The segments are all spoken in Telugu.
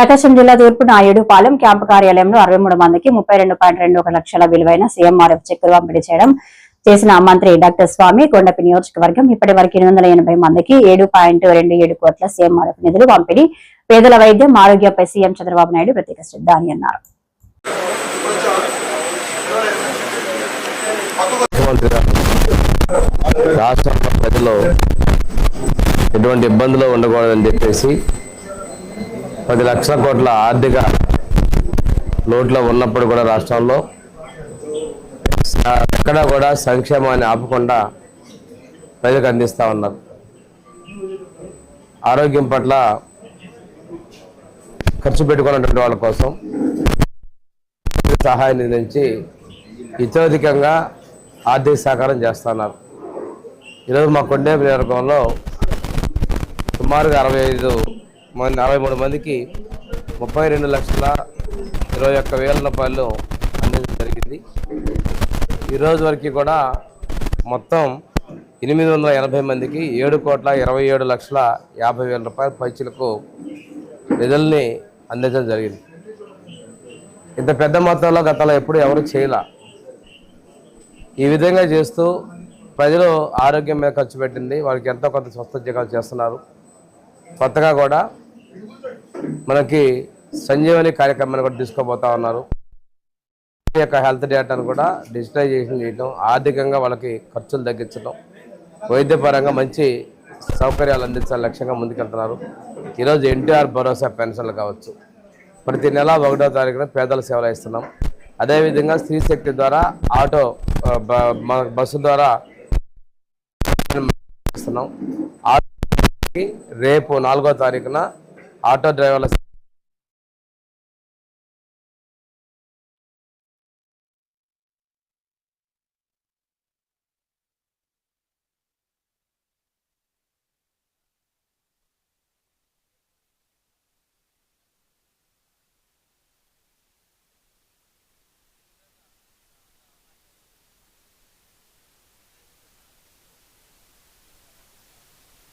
ప్రకాశం జిల్లా తూర్పు నాయుడుపాలెం క్యాంపు కార్యాలయంలో అరవై మూడు మందికి ముప్పై రెండు పాయింట్ రెండు ఒక లక్షల విలువైన సీఎంఆర్ఎఫ్ చెక్కులు పంపిణీ చేయడం చేసిన మంత్రి డాక్టర్ స్వామి కొండపి నియోజకవర్గం ఇప్పటి వరకు ఎనిమిది మందికి ఏడు పాయింట్ రెండు ఏడు కోట్ల సీఎంఆర్ఎఫ్ నిధులు పంపిణీ. పేదల వైద్యం ఆరోగ్యంపై సీఎం చంద్రబాబు నాయుడు ప్రత్యేక శ్రద్ధ అని అన్నారు. ముఖ్యమంత్రి ప్రజలు ఎటువంటి ఇబ్బందులు ఉండకూడదని చెప్పేసి పది లక్షల కోట్ల ఆర్థిక లోట్లో ఉన్నప్పుడు కూడా రాష్ట్రంలో స- ఎక్కడా కూడా సంక్షేమాన్ని ఆపకుండా ప్రజలకు అందిస్తూ ఉన్నారు. ఆరోగ్యం పట్ల ఖర్చు పెట్టుకున్నటువంటి వాళ్ళ కోసం సహాయం నిధి నుంచి ఇతోధికంగా ఆర్థిక సహకారం చేస్తున్నారు ఈరోజు మా కొండేపు నియోజకవర్గంలో సుమారుగా అరవై ఐదు మంది నలభై మూడు మందికి ముప్పై రెండు లక్షల ఇరవై ఒక్క వేల రూపాయలు అందించడం జరిగింది. ఈరోజు వరకు కూడా మొత్తం ఎనిమిది వందల ఎనభై మందికి ఏడు కోట్ల ఇరవై ఏడు లక్షల యాభై వేల రూపాయల పైచులకు నిధుల్ని అందించడం జరిగింది. ఇంత పెద్ద మొత్తంలో గతంలో ఎప్పుడు ఎవరు చేయలే. ఈ విధంగా చేస్తూ ప్రజలు ఆరోగ్యం మీద ఖర్చు పెట్టింది. వాళ్ళకి ఎంతో కొంత స్వస్థ చేస్తున్నారు. కొత్తగా కూడా మనకి సంజీవని కార్యక్రమాన్ని కూడా తీసుకోబోతా ఉన్నారు. యొక్క హెల్త్ డేటాను కూడా డిజిటలైజేషన్ చేయడం ఆర్థికంగా వాళ్ళకి ఖర్చులు తగ్గించడం వైద్యపరంగా మంచి సౌకర్యాలు అందించాలని లక్ష్యంగా ముందుకెళ్తున్నారు. ఈరోజు ఎన్టీఆర్ భరోసా పెన్షన్లు కావచ్చు. ప్రతి నెల ఒకటో తారీఖున పేదల సేవలు ఇస్తున్నాం అదేవిధంగా స్త్రీ శక్తి ద్వారా ఆటో బస్సు ద్వారా ఇస్తున్నాం ఆటోకి రేపు నాలుగో తారీఖున ఆటో డ్రైవర్ల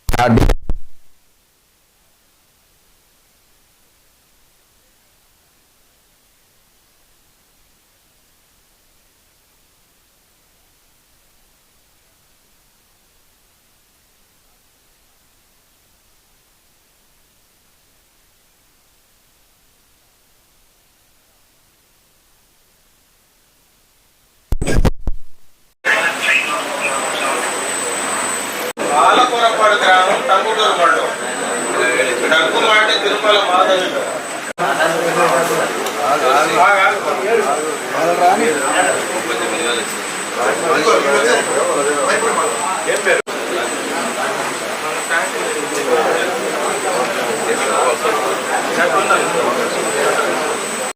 పాలకూరపాడు மாதம்